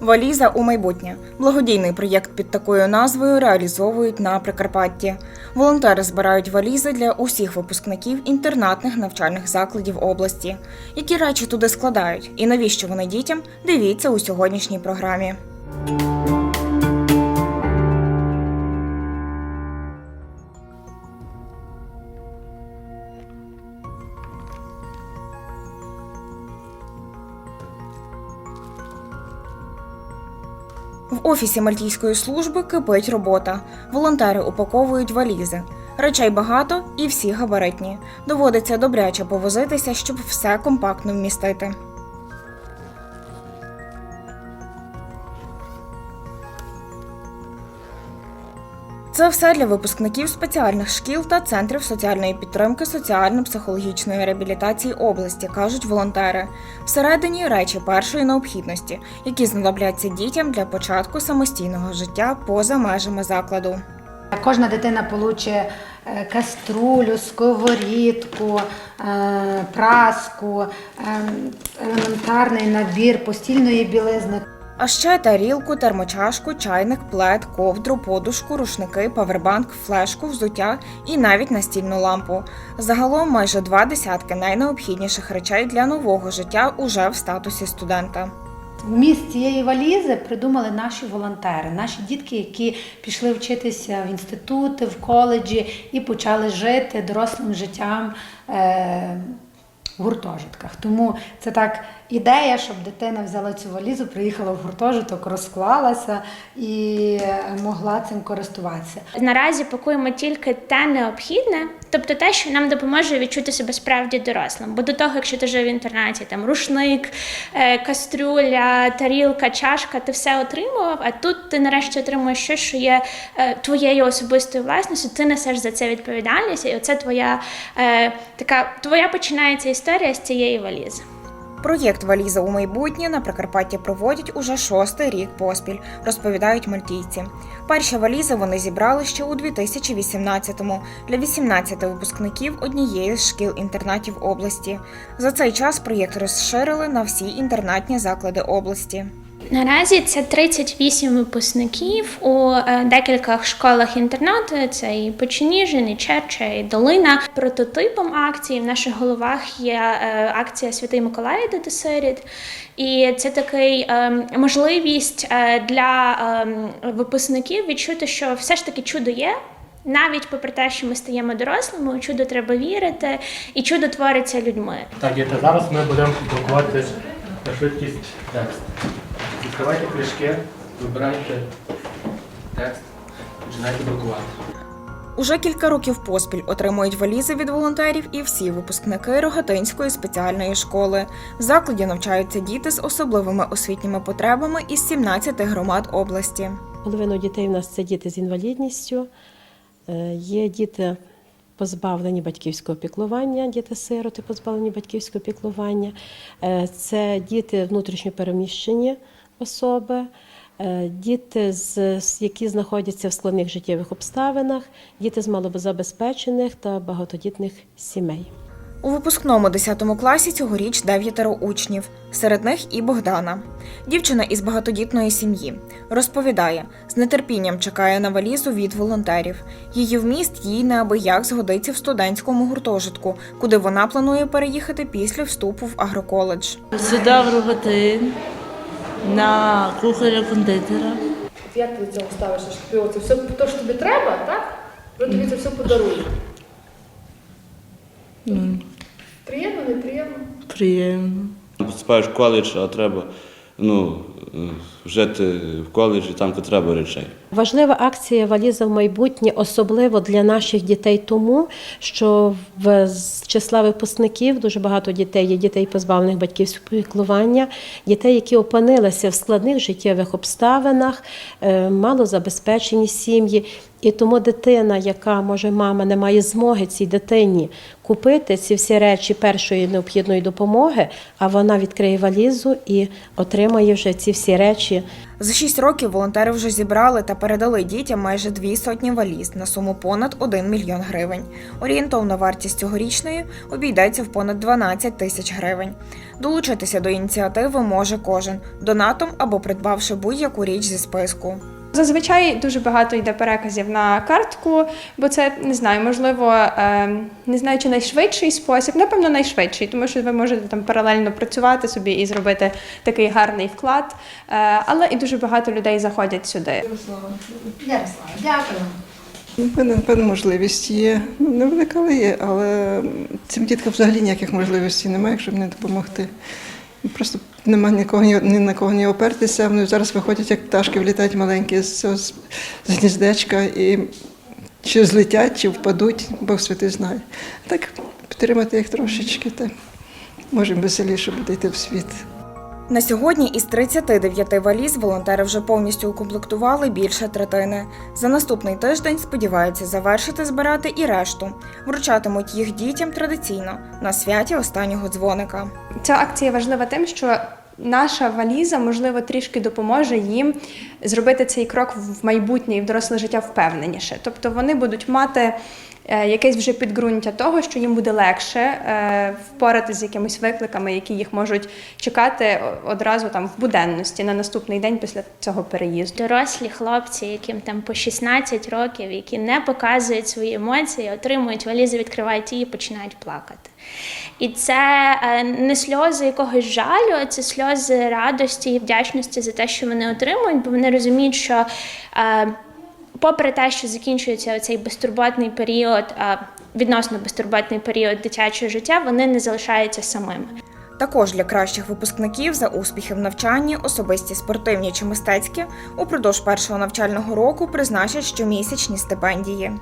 Валіза у майбутнє. Благодійний проєкт під такою назвою реалізовують на Прикарпатті. Волонтери збирають валізи для усіх випускників інтернатних навчальних закладів області. Які речі туди складають і навіщо вони дітям? Дивіться у сьогоднішній програмі. В офісі Мальтійської служби кипить робота. Волонтери упаковують валізи. Речей багато і всі габаритні. Доводиться добряче повозитися, щоб все компактно вмістити. Це все для випускників спеціальних шкіл та центрів соціальної підтримки соціально-психологічної реабілітації області, кажуть волонтери. Всередині речі першої необхідності, які знадобляться дітям для початку самостійного життя поза межами закладу. Кожна дитина получить е, каструлю, сковорідку, е, праску, е, елементарний набір постільної білизни. А ще тарілку, термочашку, чайник, плед, ковдру, подушку, рушники, павербанк, флешку, взуття і навіть настільну лампу. Загалом майже два десятки найнеобхідніших речей для нового життя уже в статусі студента. Вміст цієї валізи придумали наші волонтери, наші дітки, які пішли вчитися в інститути, в коледжі і почали жити дорослим життям е, в гуртожитках. Тому це так ідея, щоб дитина взяла цю валізу, приїхала в гуртожиток, розклалася і могла цим користуватися. Наразі пакуємо тільки те необхідне, тобто те, що нам допоможе відчути себе справді дорослим. Бо до того, якщо ти жив в інтернаті, там рушник, е, кастрюля, тарілка, чашка, ти все отримував. А тут ти нарешті отримуєш щось, що є е, твоєю особистою власністю. Ти несеш за це відповідальність, і оце твоя е, така твоя починається історія з цієї валізи. Проєкт Валіза у майбутнє на Прикарпатті проводять уже шостий рік поспіль, розповідають мальтійці. Перші валізи вони зібрали ще у 2018-му для 18 випускників однієї з шкіл-інтернатів області. За цей час проєкт розширили на всі інтернатні заклади області. Наразі це 38 випускників у е, декількох школах інтернату. Це і Печеніжин, і Черча, і Долина. Прототипом акції в наших головах є е, акція Святий Миколай до. І це такий е, можливість для випускників відчути, що все ж таки чудо є. Навіть попри те, що ми стаємо дорослими, у чудо треба вірити, і чудо твориться людьми. Так, діти, зараз ми будемо друкувати на швидкість текст. Відкривайте книжки, вибирайте текст, починайте друкувати. Уже кілька років поспіль отримують валізи від волонтерів і всі випускники Рогатинської спеціальної школи. В закладі навчаються діти з особливими освітніми потребами із 17 громад області. Половина дітей у нас це діти з інвалідністю. Е, Є діти позбавлені батьківського піклування, діти-сироти позбавлені батьківського піклування. Е, Це діти внутрішньо переміщені особи, е, діти, які знаходяться в складних життєвих обставинах, діти з малозабезпечених та багатодітних сімей. У випускному 10 класі цьогоріч дев'ятеро учнів, серед них і Богдана. Дівчина із багатодітної сім'ї розповідає, з нетерпінням чекає на валізу від волонтерів. Її вміст їй неабияк згодиться в студентському гуртожитку, куди вона планує переїхати після вступу в агроколедж. Сюди в Рогатин на кухаря-кондитера. Як ти до цього ставишся? Що тобі це все те, що тобі треба, так? Вони тобі це все подарують. Ну, Приємно, неприємно? приємно. Поступаєш в коледж, а треба ну, жити в коледжі там, де треба речей. Важлива акція Валіза в майбутнє, особливо для наших дітей, тому що в з числа випускників дуже багато дітей є дітей, позбавлених батьківського піклування, дітей, які опинилися в складних життєвих обставинах, е, малозабезпечені сім'ї. І тому дитина, яка може мама не має змоги цій дитині купити ці всі речі першої необхідної допомоги, а вона відкриє валізу і отримає вже ці. всі речі. За 6 років волонтери вже зібрали та передали дітям майже дві сотні валіз на суму понад 1 мільйон гривень. Орієнтовна вартість цьогорічної обійдеться в понад 12 тисяч гривень. Долучитися до ініціативи може кожен донатом або придбавши будь-яку річ зі списку. Зазвичай дуже багато йде переказів на картку, бо це не знаю, можливо, е, не знаю, чи найшвидший спосіб, напевно, найшвидший, тому що ви можете там паралельно працювати собі і зробити такий гарний вклад. Е, але і дуже багато людей заходять сюди. Ярослава, дякую. У мене, напевно, можливість є. Ну, невелика, але є, але цим діткам взагалі ніяких можливостей немає, щоб не допомогти. Просто нема нікого ні, ні на кого не опертися. Вони зараз виходять, як пташки, влітають маленькі з, з, з гніздечка і чи злетять, чи впадуть, Бог святий знає. Так підтримати їх трошечки, та може веселіше буде йти в світ. На сьогодні із 39 валіз волонтери вже повністю укомплектували більше третини. За наступний тиждень сподіваються завершити збирати і решту. Вручатимуть їх дітям традиційно на святі останнього дзвоника. Ця акція важлива тим, що наша валіза, можливо, трішки допоможе їм зробити цей крок в майбутнє і в доросле життя впевненіше. Тобто вони будуть мати якесь вже підґрунтя того, що їм буде легше е, впоратися з якимись викликами, які їх можуть чекати одразу там в буденності на наступний день після цього переїзду. Дорослі хлопці, яким там по 16 років, які не показують свої емоції, отримують валізи, відкривають її і починають плакати. І це е, не сльози якогось жалю, а це сльози радості і вдячності за те, що вони отримують, бо вони розуміють, що е, попри те, що закінчується цей безтурботний період, відносно безтурботний період дитячого життя, вони не залишаються самими. Також для кращих випускників за успіхи в навчанні, особисті спортивні чи мистецькі, упродовж першого навчального року призначать щомісячні стипендії.